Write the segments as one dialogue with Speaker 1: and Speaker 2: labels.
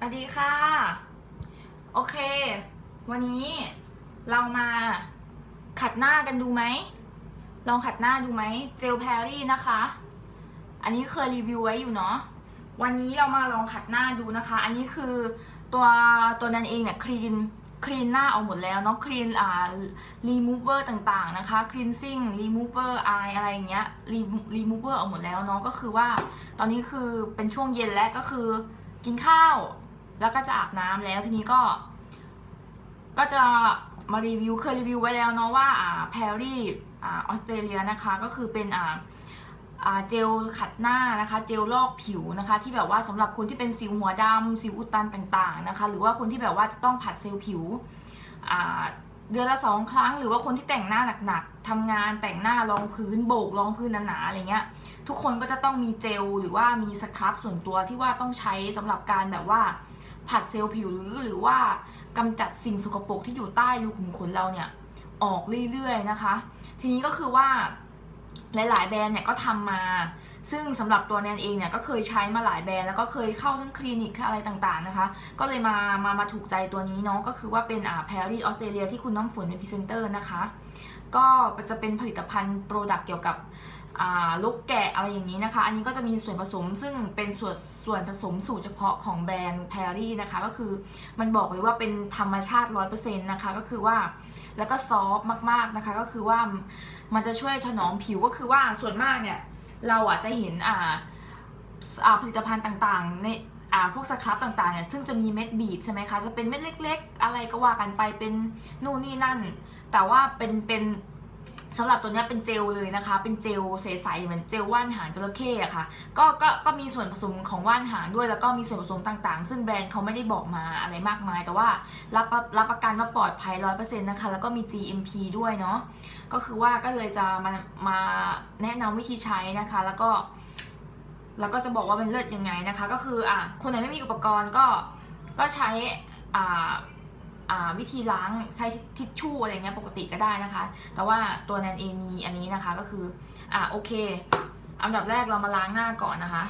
Speaker 1: สวัสดีค่ะ โอเค วันนี้เรามาขัดหน้ากันดูไหม ลองขัดหน้าดูไหม เจลแพรรี่นะคะ อันนี้เคยรีวิวไว้อยู่เนาะ วันนี้เรามาลองขัดหน้าดูนะคะ อันนี้คือตัวตัวนั้นเองเนี่ยคลีนคลีนหน้าออกหมดแล้วเนาะคลีนอ่ารีมูเวอร์ต่างๆนะคะคลีนซิ่งรีมูเวอร์อายอะไรอย่างเงี้ยรีรีมูเวอร์ออกหมดแล้วเนาะก็คือว่า ตอนนี้คือเป็นช่วงเย็นแล้วก็คือกินข้าว แล้วก็จะอาบน้ำแล้วทีนี้ก็ ก็จะมารีวิวเคยรีวิวไว้แล้วเนาะว่าอ่าแพรรี่อ่าออสเตรเลียนะคะก็คือเป็นอ่าอ่าเจลขัดหน้านะคะ เจลลอกผิวนะคะ ที่แบบว่าสำหรับคนที่เป็นสิวหัวดำสิวอุดตันต่างๆนะคะ หรือว่าคนที่แบบว่าจะต้องผัดเซลล์ผิวอ่าเดือนละสองครั้ง หรือว่าคนที่แต่งหน้าหนักๆทำงานแต่งหน้ารองพื้นโบกรองพื้นหนาๆอะไรเงี้ย ทุกคนก็จะต้องมีเจลหรือว่ามีสครับส่วนตัวที่ว่าต้องใช้สำหรับการแบบว่า ผัดเซลล์ผิวหรือหรือว่ากำจัดสิ่งสกปรกที่อยู่ใต้รูขุมขนเราเนี่ยออกเรื่อยๆนะคะ ทีนี้ก็คือว่าหลายๆ แบรนด์เนี่ยก็ทำมา ซึ่งสำหรับตัวแนนเองเนี่ยก็เคยใช้มาหลายแบรนด์แล้วก็เคยเข้าทั้งคลินิกอะไรต่างๆนะคะ ก็เลยมามามาถูกใจตัวนี้เนาะก็คือว่าเป็นอ่าแพรรี่ออสเตรเลียที่คุณน้ำฝนเป็นพรีเซนเตอร์นะคะ ก็จะเป็นผลิตภัณฑ์โปรดักต์เกี่ยวกับ ลูกแกะอะไรอย่างนี้นะคะ อันนี้ก็จะมีส่วนผสมซึ่งเป็นส่วนส่วนผสมสูตรเฉพาะของแบรนด์แพรรี่นะคะ ก็คือมันบอกเลยว่าเป็นธรรมชาติ 100%นะคะ ก็คือว่าแล้วก็ซอฟต์มากๆนะคะ ก็คือว่ามันจะช่วยถนอมผิวก็คือว่าส่วนมากเนี่ยเราอะจะเห็นอ่าอ่าผลิตภัณฑ์ต่างๆในอ่าพวกสครับต่างๆเนี่ยซึ่งจะมีเม็ดบีดใช่ไหมคะ จะเป็นเม็ดเล็ก ๆ อะไรก็ว่ากันไปเป็นนู่นนี่นั่น แต่ว่าเป็นเป็น สำหรับตัวนี้เป็นเจลเลยนะคะ เป็นเจลใสๆเหมือนเจลว่านหางจระเข้อะค่ะก็ก็ก็มีส่วนผสมของว่านหางด้วยแล้วก็มีส่วนผสมต่างๆ ซึ่งแบรนด์เขาไม่ได้บอกมาอะไรมากมาย แต่ว่ารับรับประกันว่าปลอดภัยร้อยเปอร์เซ็นต์นะคะแล้วก็มี GMP ด้วยเนาะก็คือว่าก็เลยจะมามาแนะนำวิธีใช้นะคะ แล้วก็ แล้วก็จะบอกว่าเป็นเลิศยังไงนะคะ ก็คืออะคนไหนไม่มีอุปกรณ์ก็ก็ใช้อ่า วิธีล้างใช้ทิชชู่อะไรเงี้ยปกติก็ได้นะคะ แต่ว่าตัวแนนเองมีอันนี้นะคะก็คืออ่าโอเค อันดับแรกเรามาล้างหน้าก่อนนะคะ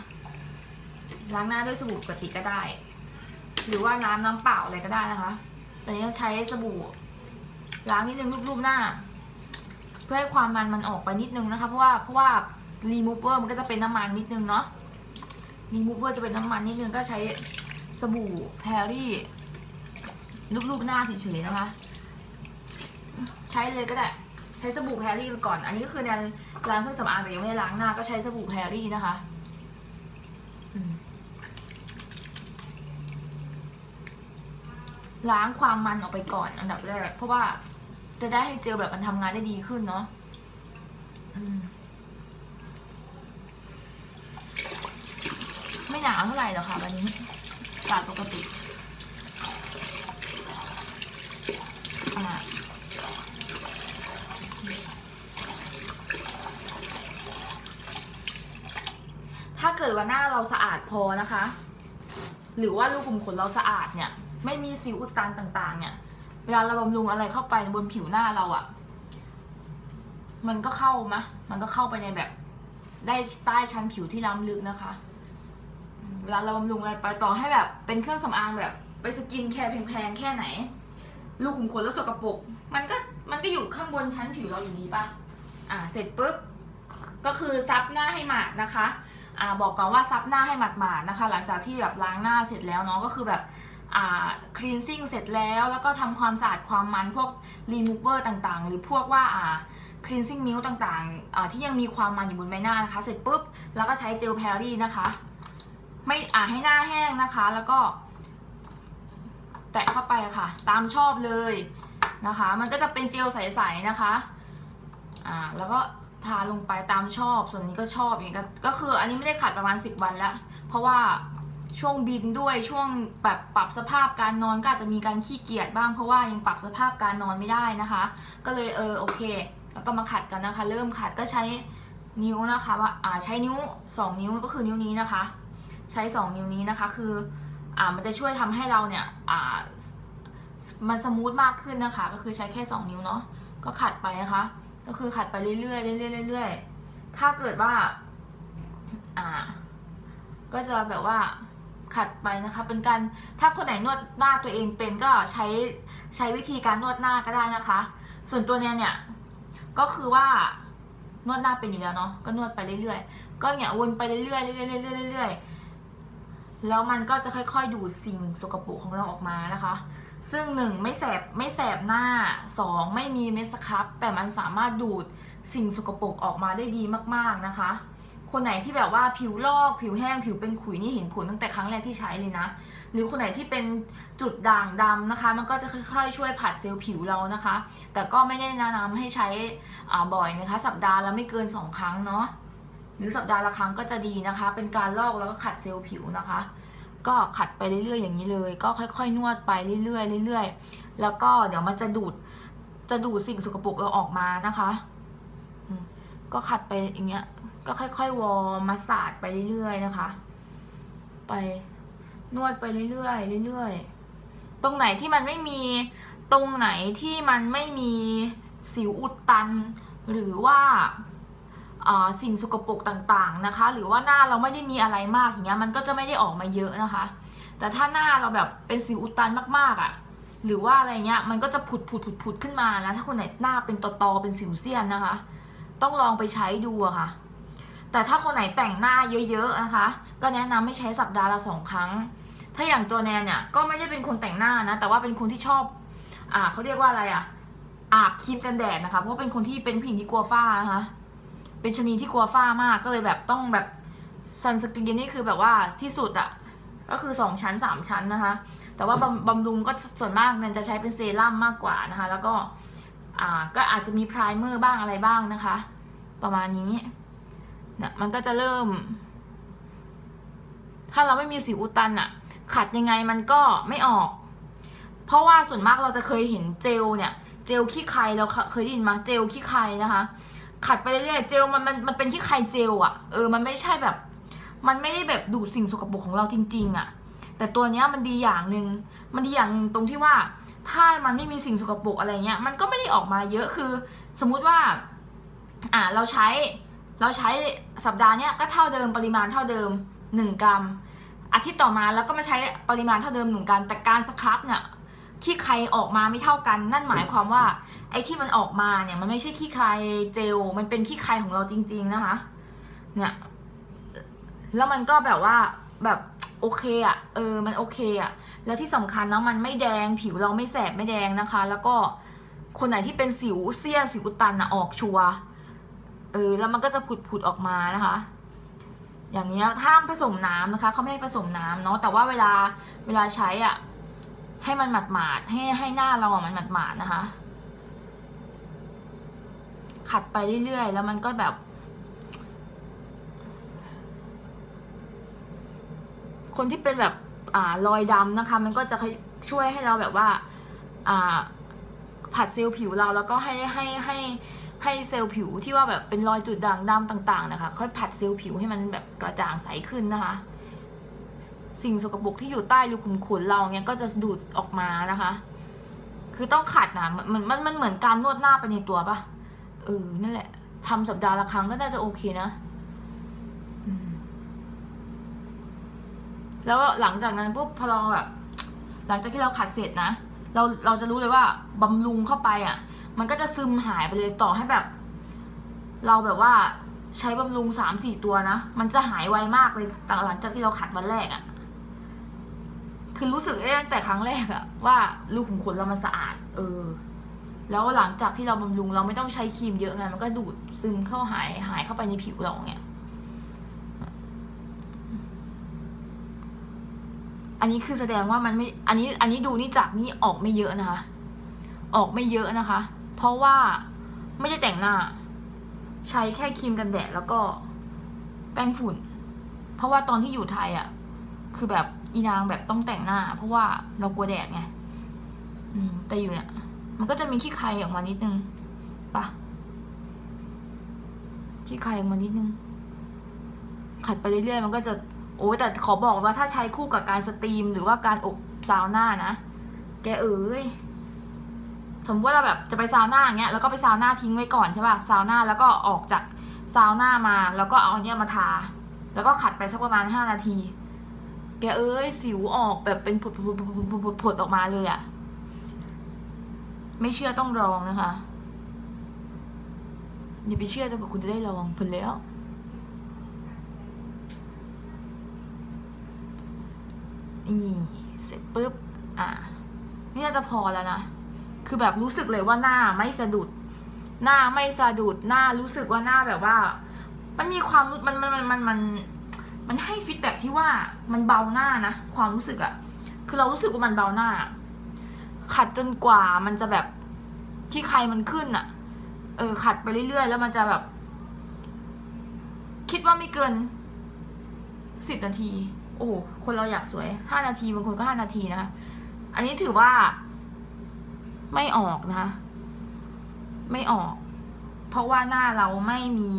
Speaker 1: ล้างหน้าด้วยสบู่ปกติก็ได้ หรือว่าน้ำน้ำเปล่าอะไรก็ได้นะคะแต่นี้ใช้สบู่ล้างนิดนึงรูปๆหน้า เพื่อให้ความมันมันออกไปนิดนึงนะคะ เพราะว่าเพราะว่ารีมูเวอร์มันก็จะเป็นน้ำมันนิดนึงเนาะรีมูเวอร์จะเป็นน้ำมันนิดนึงก็ใช้สบู่แพรรี่ รูปๆหน้าเฉยๆนะคะ ใช้เลยก็ได้ ใช้สบู่แพรรี่ไปก่อน อันนี้ก็คือในล้างเครื่องสำอางแต่ยังไม่ได้ล้างหน้าก็ใช้สบู่แพรรี่นะคะล้างความมันออกไปก่อนอันดับแรกเพราะว่าจะได้ให้เจลแบบมันทำงานได้ดีขึ้นเนาะไม่หนาวเท่าไหร่หรอกค่ะวันนี้อากาศปกติ อ่าถ้า เกิดว่าหน้าเราสะอาดพอนะคะ หรือว่ารูขุมขนเราสะอาดเนี่ย ไม่มีสิวอุดตันต่าง ๆ เนี่ย เวลาเราบำรุงอะไรเข้าไปบนผิวหน้าเราอะ่ะ มันก็เข้ามะ มันก็เข้าไปในแบบ ได้ใต้ชั้นผิวที่ล้ำลึกนะคะ เวลาเราบำรุงอะไรไปต่อให้แบบ เป็นเครื่องสำอางแบบ ไปสกินแคร์แพงๆแค่ไหนลูกขุมขนแล้วสกปรกมันก็มันก็อยู่ข้างบนชั้นผิวเราอยู่ดีปะอ่าเสร็จปุ๊บก็คือซับหน้าให้หมาดนะคะ อ่าบอกก่อนว่าซับหน้าให้หมาดๆนะคะ หลังจากที่แบบล้างหน้าเสร็จแล้วเนาะก็คือแบบอ่าคลีนซิ่งเสร็จแล้วแล้วก็ทำความสะอาดความมันพวกรีมูเวอร์ต่างๆ หรือพวกว่าอ่าคลีนซิ่งมิลต่างๆที่ยังมีความมันอยู่บนใบหน้านะคะ เสร็จปุ๊บแล้วก็ใช้เจลแพรรี่นะคะ ไม่อ่าให้หน้าแห้งนะคะ แล้วก็ แตะเข้าไปะค่ะ ตามชอบเลยนะคะ มันก็จะเป็นเจลใสๆนะคะ อ่าแล้วก็ ทาลงไปตามชอบ ส่วนนี้ก็ชอบอย่างนี้ก็ก็คืออันนี้ไม่ได้ขัดประมาณ 10 วันแล้ว เพราะว่าช่วงบินด้วยช่วงแบบปรับสภาพการนอนก็อาจจะมีการขี้เกียจบ้างเพราะว่ายังปรับสภาพการนอนไม่ได้นะคะ ก็เลยเออโอเค แล้วก็มาขัดกันนะคะ เริ่มขัดก็ใช้นิ้วนะคะว่าอ่าใช้นิ้ว 2 นิ้วก็คือนิ้วนี้นะคะ ใช้ 2 นิ้วนี้นะคะคืออ่ามันจะช่วยทำให้เราเนี่ยอ่ามันสมูทมากขึ้นนะคะ ก็คือใช้แค่ 2 นิ้วเนาะก็ขัดไปนะคะ ก็คือขัดไปเรื่อยๆเรื่อยๆเรื่อยๆถ้าเกิดว่า อ่า ก็จะแบบว่าขัดไปนะคะ เป็นการถ้าคนไหนนวดหน้าตัวเองเป็นก็ใช้ใช้วิธีการนวดหน้าก็ได้นะคะ ส่วนตัวเนี้ยเนี่ยก็คือว่านวดหน้าเป็นอยู่แล้วเนาะก็นวดไปเรื่อยๆ ก็เนี่ยวนไปเรื่อยๆเรื่อยๆเรื่อยๆเรื่อยๆแล้วมันก็จะค่อยๆดูดสิ่งสกปรกของเราออกมานะคะ ซึ่งหนึ่งไม่แสบไม่แสบหน้าสองไม่มีเม็ดสครับ แต่มันสามารถดูดสิ่งสกปรกออกมาได้ดีมากๆนะคะ คนไหนที่แบบว่าผิวลอกผิวแห้งผิวเป็นขุยนี่เห็นผลตั้งแต่ครั้งแรกที่ใช้เลยนะ หรือคนไหนที่เป็นจุดด่างดำนะคะ มันก็จะค่อยๆช่วยผัดเซลล์ผิวเรานะคะ แต่ก็ไม่ได้แนะนำให้ใช้บ่อยนะคะ สัปดาห์ละไม่เกิน 2 ครั้งเนาะหรือสัปดาห์ละครั้งก็จะดีนะคะ เป็นการลอกแล้วก็ขัดเซลล์ผิวนะคะ ก็ขัดไปเรื่อยๆ อย่างนี้เลย ก็ค่อยๆ นวดไปเรื่อยๆเรื่อยๆ แล้วก็เดี๋ยวมันจะดูดจะดูดสิ่งสกปรกเราออกมานะคะก็ขัดไปอย่างเงี้ย ก็ค่อยๆ วอร์มาสาดไปเรื่อยๆนะคะ ไปนวดไปเรื่อยๆเรื่อยๆ ตรงไหนที่มันไม่มีตรงไหนที่มันไม่มีสิวอุดตัน หรือว่า สิ่งสกปรกต่างๆนะคะ หรือว่าหน้าเราไม่ได้มีอะไรมากอย่างเงี้ยมันก็จะไม่ได้ออกมาเยอะนะคะ แต่ถ้าหน้าเราแบบเป็นสิวอุดตันมากๆอะ่ะหรือว่าอะไรเงี้ยมันก็จะผุดผุดผุดผุดขึ้นมานะถ้าคนไหนหน้าเป็นตอๆเป็นสิวเซียนนะคะ ต้องลองไปใช้ดูอะค่ะ แต่ถ้าคนไหนแต่งหน้าเยอะๆนะคะ ก็แนะนำให้ใช้สัปดาห์ละสองครั้ง ถ้าอย่างตัวแนนเนี่ยก็ไม่ได้เป็นคนแต่งหน้านะ แต่ว่าเป็นคนที่ชอบ อ่าเขาเรียกว่าอะไรอะอาบครีมกันแดดนะคะ เพราะเป็นคนที่เป็นผู้หญิงที่กลัวฝ้านะคะ เป็นชนีที่กลัวฝ้ามากก็เลยแบบต้องแบบซันสกรีนนี่คือแบบว่าที่สุดอะก็คือสองชั้นสามชั้นนะคะ แต่ว่าบำบำรุงก็ส่วนมากแนนจะใช้เป็นเซรั่มมากกว่านะคะ แล้วก็อ่าก็อาจจะมีไพรเมอร์บ้างอะไรบ้างนะคะ ประมาณนี้เนี่ยมันก็จะเริ่ม ถ้าเราไม่มีสิวอุดตันอะขัดยังไงมันก็ไม่ออก เพราะว่าส่วนมากเราจะเคยเห็นเจลเนี่ย เจลขี้ใครเราเคยได้ยินมาเจลขี้ใครนะคะ ขัดไปเรื่อยๆเจลมันมันมันเป็นขี้ใครเจลอะเออมันไม่ใช่แบบ มันไม่ได้แบบดูดสิ่งสกปรกของเราจริง ๆอะแต่ตัวเนี้ยมันดีอย่างหนึ่งมันดีอย่างหนึ่งตรงที่ว่า ถ้ามันไม่มีสิ่งสกปรกอะไรเงี้ยมันก็ไม่ได้ออกมาเยอะคือ สมมุติว่า อ่าเราใช้เราใช้สัปดาห์เนี้ยก็เท่าเดิมปริมาณเท่าเดิม 1 กรัมอาทิตย์ต่อมาแล้วก็มาใช้ปริมาณเท่าเดิมหนึ่งกรัมแต่การสครับเนี่ย ขี้ใครออกมาไม่เท่ากัน นั่นหมายความว่า ไอ้ที่มันออกมาเนี่ยมันไม่ใช่ขี้ใครเจล มันเป็นขี้ใครของเราจริง ๆนะคะ เนี่ย แล้วมันก็แบบว่าแบบโอเคอะเออ มันโอเคอะแล้วที่สำคัญนะมันไม่แดงผิวเราไม่แสบไม่แดงนะคะ แล้วก็คนไหนที่เป็นสิวเสี้ยนสิวอุดตันอะออกชัวเออ แล้วมันก็จะผุดๆออกมานะคะ อย่างเงี้ยห้ามผสมน้ำนะคะเขาไม่ให้ผสมน้ำเนาะแต่ว่าเวลาเวลาใช้อะ ให้มันหมาดหมาดๆให้ให้หน้าเราอะมันหมาดหมาดๆนะคะ ขัดไปเรื่อยๆ แล้วมันก็แบบ คนที่เป็นแบบอ่ารอยดำนะคะ มันก็จะช่วยให้เราแบบว่า อ่า ผัดเซลล์ผิวเราแล้วก็ให้ให้ให้ให้เซลล์ผิวที่ว่าแบบเป็นรอยจุดด่างดำต่าง ๆ นะคะ ค่อยผัดเซลล์ผิวให้มันแบบกระจ่างใสขึ้นนะคะ สิ่งสกปรกที่อยู่ใต้รูขุมขนเราเนี้ยก็จะดูดออกมานะคะ คือต้องขัดนะมันมันมันเหมือนการนวดหน้าไปในตัวปะเออนั่นแหละทำสัปดาห์ละครั้งก็น่าจะโอเคนะแล้วหลังจากนั้นปุ๊บพอเราแบบหลังจากที่เราขัดเสร็จนะ เราเราจะรู้เลยว่าบำรุงเข้าไปอะ มันก็จะซึมหายไปเลยต่อให้แบบ เราแบบว่าใช้บำรุงสามสี่ตัวนะ มันจะหายไวมากเลยหลังจากที่เราขัดวันแรกอะ่ะ คือรู้สึกได้ตั้งแต่ครั้งแรกอะว่ารูขุมขนเรามันสะอาด เออ แล้วหลังจากที่เราบำรุงเราไม่ต้องใช้ครีมเยอะไงมันก็ดูดซึมเข้าหายหายเข้าไปในผิวเราเงี้ยอันนี้คือแสดงว่ามันไม่ อันนี้ อันนี้ดูนี่จากนี่ออกไม่เยอะนะคะ ออกไม่เยอะนะคะ เพราะว่าไม่ได้แต่งหน้า ใช้แค่ครีมกันแดดแล้วก็แป้งฝุ่น เพราะว่าตอนที่อยู่ไทยอะ่ะ คือแบบ อีนางแบบต้องแต่งหน้า เพราะว่าเรากลัวแดดไงแต่อยู่เนี่ย มันก็จะมีขี้ใครออกมานิดนึงปะขี้ใครออกมานิดนึง ขัดไปเรื่อยๆมันก็จะ โอ้ยแต่ขอบอกว่าถ้าใช้คู่กับการสตรีม หรือว่าการอบซาวน่านะ แกเอ้ยสมมติว่าเราแบบจะไปซาวน่าอย่างเงี้ยแล้วก็ไปซาวน่าทิ้งไว้ก่อนใช่ป่ะซาวน่าแล้วก็ออกจากซาวน่ามา แล้วก็เอาอันเนี้ยมาทา แล้วก็ขัดไปสักประมาณห้านาที แกเอ้ยสิวออกแบบเป็นผดผดผดผดผดผดผดออกมาเลยอะไม่เชื่อต้องลองนะคะอย่าไปเชื่อจนกว่าคุณจะได้ลองผลแล้ว นี่เสร็จปุ๊บ อะ นี่น่าจะพอแล้วนะ คือแบบรู้สึกเลยว่าหน้าไม่สะดุด หน้าไม่สะดุด หน้ารู้สึกว่าหน้าแบบว่า มันมีความมันมันมันมันมัน มันให้ฟีดแบ็กที่ว่ามันเบาหน้านะ ความรู้สึกอะคือเรารู้สึกว่ามันเบาหน้า ขัดจนกว่ามันจะแบบที่ใครมันขึ้นอะเออ ขัดไปเรื่อยๆ แล้วมันจะแบบ คิดว่าไม่เกินสิบนาที โอ้โหคนเราอยากสวยห้านาทีบางคนก็ห้านาทีนะคะอันนี้ถือว่าไม่ออกนะคะ ไม่ออก เพราะว่าหน้าเราไม่มี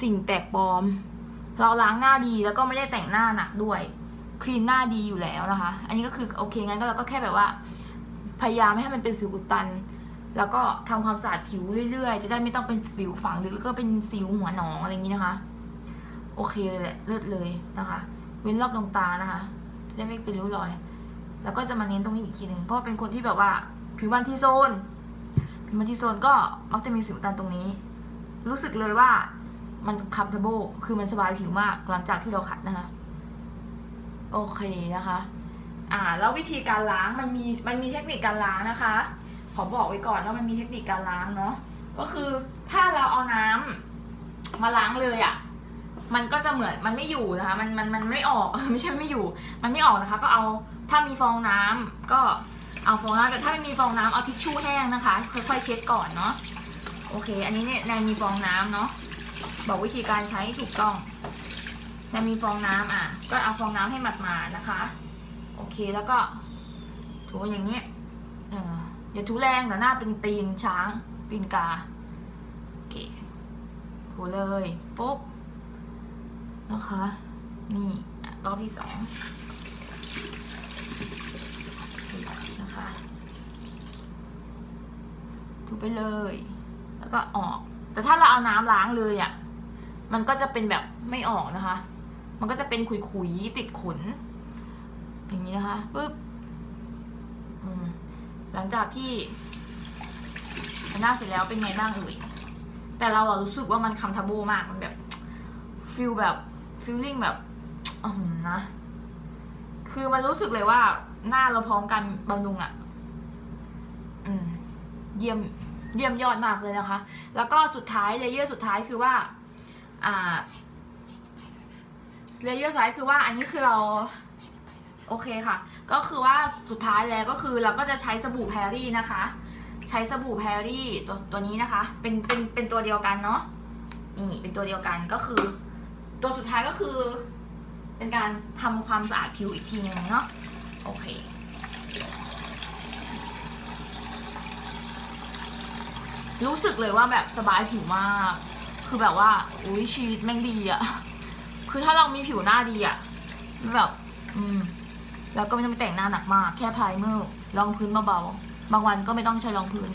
Speaker 1: สิ่งแปลกปลอม เราล้างหน้าดีแล้วก็ไม่ได้แต่งหน้าหนักด้วยคลีนหน้าดีอยู่แล้วนะคะ อันนี้ก็คือโอเคงั้นก็เราก็แค่แบบว่า พยายามไม่ให้มันเป็นสิวอุดตัน แล้วก็ทำความสะอาดผิวเรื่อยๆ จะได้ไม่ต้องเป็นสิวฝังลึกแล้วก็เป็นสิวหัวหนองอะไรอย่างนี้นะคะ โอเคเลยแหละเลือดเลยนะคะ เว้นรอบดวงตานะคะจะได้ไม่เป็นริ้วรอย แล้วก็จะมาเน้นตรงนี้อีกทีหนึ่งเพราะเป็นคนที่แบบว่าผิวมันที่โซนผิวมันที่โซนก็มักจะมีสิวอุดตันตรงนี้ รู้สึกเลยว่า มันคัมท a เบิลคือมันสบายผิวมากหลังจากที่เราขัดนะคะ โอเคนะคะ อ่า แล้ววิธีการล้างมันมีมันมีเทคนิคการล้างนะคะ ขอบอกไว้ก่อนว่ามันมีเทคนิคการล้างเนาะก็คือถ้าเราเอาน้ำมาล้างเลยอะ่ะมันก็จะเหมือนมันไม่อยู่นะคะ มันมันมันไม่ออกไม่ใช่ไม่อยู่ มันไม่ออกนะคะ ก็เอาถ้ามีฟองน้ำก็เอาฟองน้ำแต่ถ้าไม่มีฟองน้ำเอาทิชชู่แห้งนะคะ ค่อยๆเช็ดก่อนเนาะโอเค อันนี้เนี่ยแนนมีฟองน้ำเนาะ บอกวิธีการใช้ใถูกต้องแนนมีฟองน้ำอะ ก็เอาฟองน้ำให้หมาดๆนะคะ โอเคแล้วก็ ถูอย่างเงี้ยอย่าถูแรงแต่หน้าเป็นตีนช้างตีนกา โอเคถูเลยปุ๊บนะคะ นี่รอบที่สองนะคะถูไปเลย แล้วก็ออก แต่ถ้าเราเอาน้ำล้างเลยอะ่ะมันก็จะเป็นแบบไม่ออกนะคะ มันก็จะเป็นขุยๆติดขน อย่างนี้นะคะปึ๊บหลังจากที่หน้าเสร็จแล้วเป็นไงบ้างเอ่ยแต่เราอะรู้สึกว่ามันคัมทาโบมากมันแบบฟิลแบบฟิลลิ่งแบบอืมนะ คือมันรู้สึกเลยว่าหน้าเราพร้อมกันบำรุงอะอืม เยี่ยม เยี่ยมยอดมากเลยนะคะ แล้วก็สุดท้ายเลเยอร์สุดท้ายคือว่าอ่าเลเยอร์สุดท้ายคือว่าอันนี้คือเราโอเคค่ะ ก็คือว่าสุดท้ายแล้วก็คือเราก็จะใช้สบู่แพรรี่นะคะ ใช้สบู่แพรรี่ตัวตัวนี้นะคะ เป็นเป็นเป็นตัวเดียวกันเนาะนี่เป็นตัวเดียวกันก็คือ ตัวสุดท้ายก็คือ เป็นการทำความสะอาดผิวอีกทีหนึงเนาะโอเค รู้สึกเลยว่าแบบสบายผิวมาก คือแบบว่า อุ้ยชีวิตแม่งดีอะคือถ้าเรามีผิวหน้าดีอะแบบ อืม แล้วก็ไม่ต้องไปแต่งหน้าหนักมาก แค่พายเมอร์รองพื้นเบาๆ บางวันก็ไม่ต้องใช้รองพื้น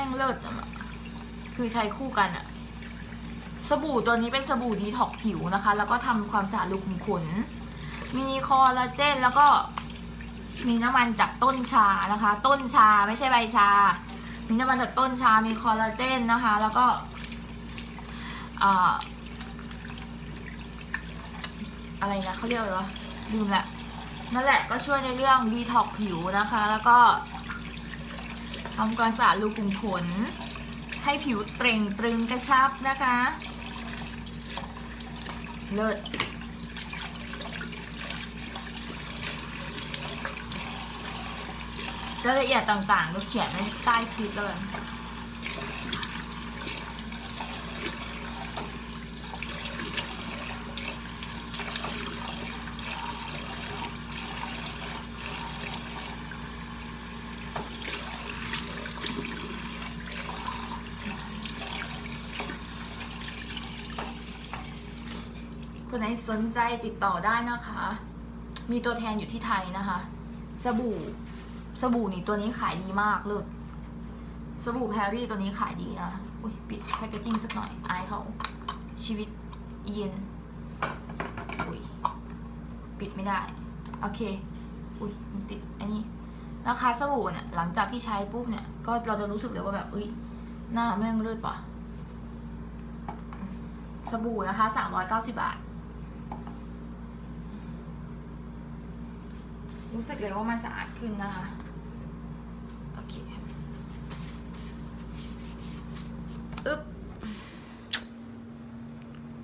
Speaker 1: ม่งเลิศอะคือใช้คู่กันอะสบู่ตัวนี้เป็นสบู่ดีท็อกผิวนะคะ แล้วก็ทำความสะอาดรูขุมขน มีคอลลาเจนแล้วก็มีน้ำมันจากต้นชานะคะ ต้นชาไม่ใช่ใบชา มีน้ำมันจากต้นชา มีคอลลาเจนนะคะ แล้วก็อ่าอะไรนะเขาเรียกอะไรวะลืมละนั่นแหละก็ช่วยในเรื่องดีท็อกผิวนะคะ แล้วก็ ทำความสะอาดรูขุมขน ให้ผิวเตร่งตรึงกระชับนะคะ เลิศรายละเอียดต่างๆก็เขียนไว้ใต้คลิปเลย สนใจติดต่อได้นะคะ มีตัวแทนอยู่ที่ไทยนะคะ สบู่ สบู่นี่ตัวนี้ขายดีมากเลยสบู่แพรรี่ตัวนี้ขายดีนะอุ้ยปิดแพคเกจิ้งสักหน่อย อายเขาชีวิตเย็น อุ้ยปิดไม่ได้ โอเค อุ้ยมันติดอันนี้ราคาสบู่เนี่ย หลังจากที่ใช้ปุ๊บเนี่ย ก็เราจะรู้สึกเลยว่าแบบ อุ้ยหน้าแม่งเลือดว่ะ สบู่นะคะสามร้อยเก้าสิบาท รู้สึกเลยว่ามันสะอาดขึ้นนะคะ โอเคอึ๊บ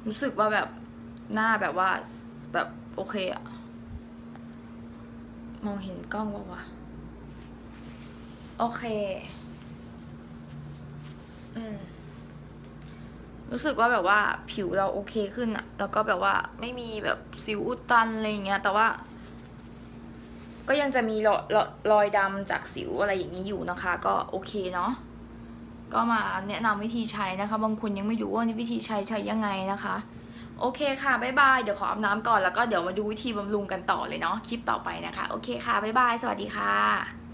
Speaker 1: รู้สึกว่าแบบหน้าแบบว่าแบบโอเคอะมองเห็นกล้องว่าวะโอเค อืม รู้สึกว่าแบบว่าผิวเราโอเคขึ้นอะแล้วก็แบบว่าไม่มีแบบสิวอุดตันอะไรอย่างเงี้ย แต่ว่า ก็ยังจะมีรอยรอรอยดำจากสิวอะไรอย่างนี้อยู่นะคะ ก็โอเคเนาะก็มาแนะนำวิธีใช้นะคะ บางคนยังไม่รู้ว่าวิธีใช้ใช้ยังไงนะคะ โอเคค่ะ บ๊ายบาย เดี๋ยวขออาบน้ำก่อนแล้วก็เดี๋ยวมาดูวิธีบำรุงกันต่อเลยเนาะคลิปต่อไปนะคะ โอเคค่ะ บ๊ายบาย สวัสดีค่ะ